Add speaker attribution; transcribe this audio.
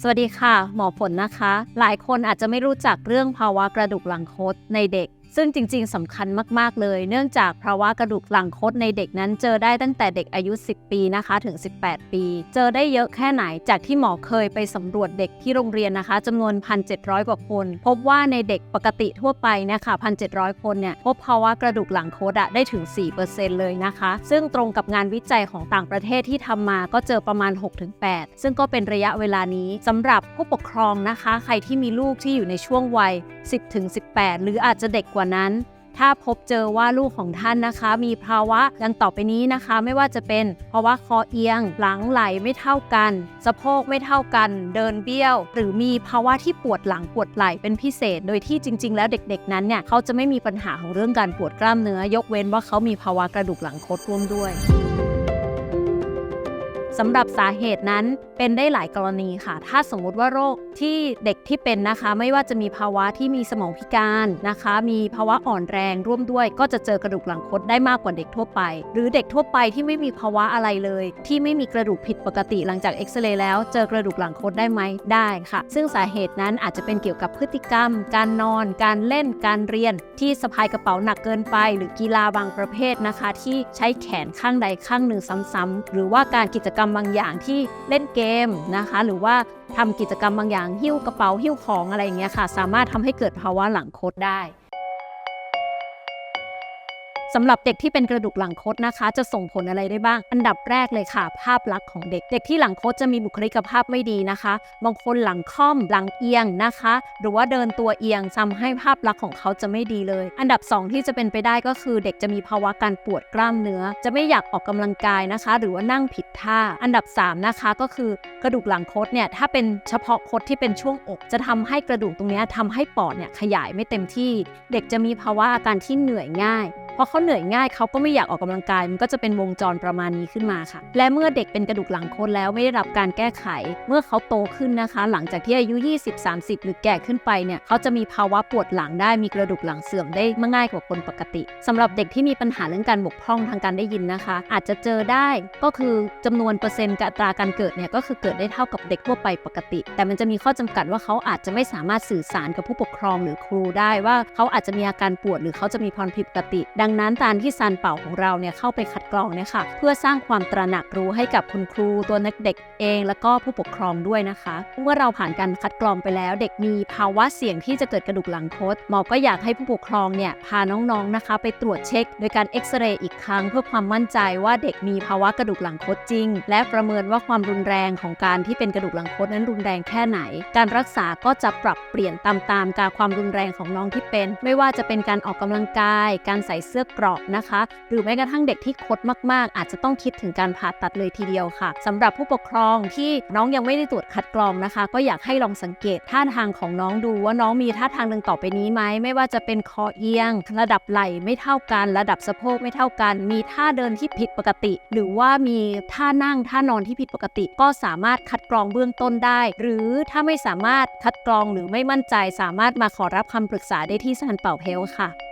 Speaker 1: สวัสดีค่ะ หมอผลนะคะ หลายคนอาจจะไม่รู้จักเรื่องภาวะกระดูกหลังคดในเด็ก ซึ่งจริงๆสำคัญมากๆเลย เนื่องจากภาวะกระดูกหลังคดในเด็กนั้นเจอได้ตั้งแต่เด็กอายุ 10 ปีนะคะถึง 18 ปี เจอได้เยอะแค่ไหน จากที่หมอเคยไปสำรวจเด็กที่โรงเรียนนะคะจำนวน 1,700 กว่าคน พบว่าในเด็กปกติทั่วไปเนี่ยค่ะ1,700 คนเนี่ยพบภาวะกระดูกหลังคดอะได้ถึง 4%เลยนะคะ ซึ่งตรงกับงานวิจัยของต่างประเทศที่ทำมาก็เจอประมาณ 6-8 ซึ่งก็เป็นระยะเวลานี้สำหรับผู้ปกครองนะคะ ใครที่มีลูกที่อยู่ในช่วงวัย10-18 หรืออาจจะเด็กกว่านั้น ถ้าพบเจอว่าลูกของท่านนะคะ มีภาวะดังต่อไปนี้นะคะ ไม่ว่าจะเป็นภาวะคอเอียง หลังไหลไม่เท่ากัน สะโพกไม่เท่ากัน เดินเบี้ยว หรือมีภาวะที่ปวดหลังปวดไหล่เป็นพิเศษ โดยที่จริง ๆ แล้วเด็กๆ นั้นเนี่ยเขาจะไม่มีปัญหาของเรื่องการปวดกล้ามเนื้อ ยกเว้นว่าเขามีภาวะกระดูกหลังคดร่วมด้วย สำหรับสาเหตุนั้นเป็นได้หลายกรณีค่ะ ถ้าสมมุติว่าโรคที่เด็กที่เป็นนะคะ ไม่ว่าจะมีภาวะที่มีสมองพิการนะคะ มีภาวะอ่อนแรงร่วมด้วย ก็จะเจอกระดูกหลังคดได้มากกว่าเด็กทั่วไป หรือเด็กทั่วไปที่ไม่มีภาวะอะไรเลย ที่ไม่มีกระดูกผิดปกติหลังจากเอ็กซเรย์แล้วเจอกระดูกหลังคดได้ไหมได้ค่ะ ซึ่งสาเหตุนั้นอาจจะเป็นเกี่ยวกับพฤติกรรม การนอน การเล่นการเรียน ที่สะพายกระเป๋าหนักเกินไป หรือกีฬาบางประเภทนะคะ ที่ใช้แขนข้างใดข้างหนึ่งซ้ำๆหรือว่าการกิจกรรมบางอย่างที่เล่นเกมนะคะ หรือว่าทำกิจกรรมบางอย่างหิ้วกระเป๋าหิ้วของอะไรอย่างเงี้ยค่ะ สามารถทำให้เกิดภาวะหลังโคดได้ สำหรับเด็กที่เป็นกระดูกหลังคดนะคะ จะส่งผลอะไรได้บ้าง อันดับแรกเลยค่ะ ภาพลักษณ์ของเด็ก เด็กที่หลังคดจะมีบุคลิกภาพไม่ดีนะคะ บางคนหลังค่อมหลังเอียงนะคะ หรือว่าเดินตัวเอียงทำให้ภาพลักษณ์ของเขาจะไม่ดีเลย อันดับ 2 ที่จะเป็นไปได้ก็คือ เด็กจะมีภาวะการปวดกล้ามเนื้อ จะไม่อยากออกกำลังกายนะคะ หรือว่านั่งผิดท่า อันดับ 3 นะคะก็คือกระดูกหลังคดเนี่ยถ้าเป็นเฉพาะคดที่เป็นช่วงอก จะทำให้กระดูกตรงนี้ยทำให้ปอดเนี่ยขยายไม่เต็มที่ เด็กจะมีภาวะอาการที่เหนื่อยง่าย พอเขาเหนื่อยง่ายเขาก็ไม่อยากออกกำลังกาย มันก็จะเป็นวงจรประมาณนี้ขึ้นมาค่ะ และเมื่อเด็กเป็นกระดูกหลังโคนแล้วไม่ได้รับการแก้ไข เมื่อเขาโตขึ้นนะคะ หลังจากที่อายุ 20 30 หรือแก่ขึ้นไปเนี่ยเขาจะมีภาวะปวดหลังได้มีกระดูกหลังเสื่อมได้ง่ายกว่าคนปกติสำหรับเด็กที่มีปัญหาเรื่องการบกพร่องทางการได้ยินนะคะ อาจจะเจอได้ก็คือจำนวนเปอร์เซ็นต์กับอัตราการเกิดเนี่ยก็คือเกิดได้เท่ากับเด็กทั่วไปปกติ แต่มันจะมีข้อจำกัดว่าเขาอาจจะไม่สามารถสื่อสารกับผู้ปกครองหรือครูได้ว่าเขาอาจจะมีอาการปวดหรือเขาจะมีพรผิดปกติดังนั้นการที่ซันเป่าของเราเนี่ยเข้าไปคัดกรองเนี่ยค่ะเพื่อสร้างความตระหนักรู้ให้กับคุณครูตัวนักเด็กเอง แล้วก็ผู้ปกครองด้วยนะคะ เมื่อเราผ่านการคัดกรองไปแล้วเด็กมีภาวะเสี่ยงที่จะเกิดกระดูกหลังคดหมอก็อยากให้ผู้ปกครองเนี่ยพาน้องๆนะคะ ไปตรวจเช็ค โดยการเอ็กซเรย์อีกครั้ง เพื่อความมั่นใจว่าเด็กมีภาวะกระดูกหลังคดจริง และประเมินว่าความรุนแรงของการที่เป็นกระดูกหลังคดนั้นรุนแรงแค่ไหน การรักษาก็จะปรับเปลี่ยนตามๆการความรุนแรงของน้องที่เป็น ไม่ว่าจะเป็นการออกกำลังกาย การใส่เสื้อเกราะนะคะ หรือแม้กระทั่งเด็กที่คดมาก ๆ อาจจะต้องคิดถึงการผ่าตัดเลยทีเดียวค่ะสำหรับผู้ปกครองที่น้องยังไม่ได้ตรวจคัดกรองนะคะ ก็อยากให้ลองสังเกตท่าทางของน้องดูว่าน้องมีท่าทางดังต่อไปนี้ไหมไม่ว่าจะเป็นคอเอียง ระดับไหล่ไม่เท่ากัน ระดับสะโพกไม่เท่ากัน มีท่าเดินที่ผิดปกติ หรือว่ามีท่านั่งท่านอนที่ผิดปกติ ก็สามารถคัดกรองเบื้องต้นได้ หรือถ้าไม่สามารถคัดกรองหรือไม่มั่นใจสามารถมาขอรับคำปรึกษาได้ที่ซันเป่าเพลค่ะ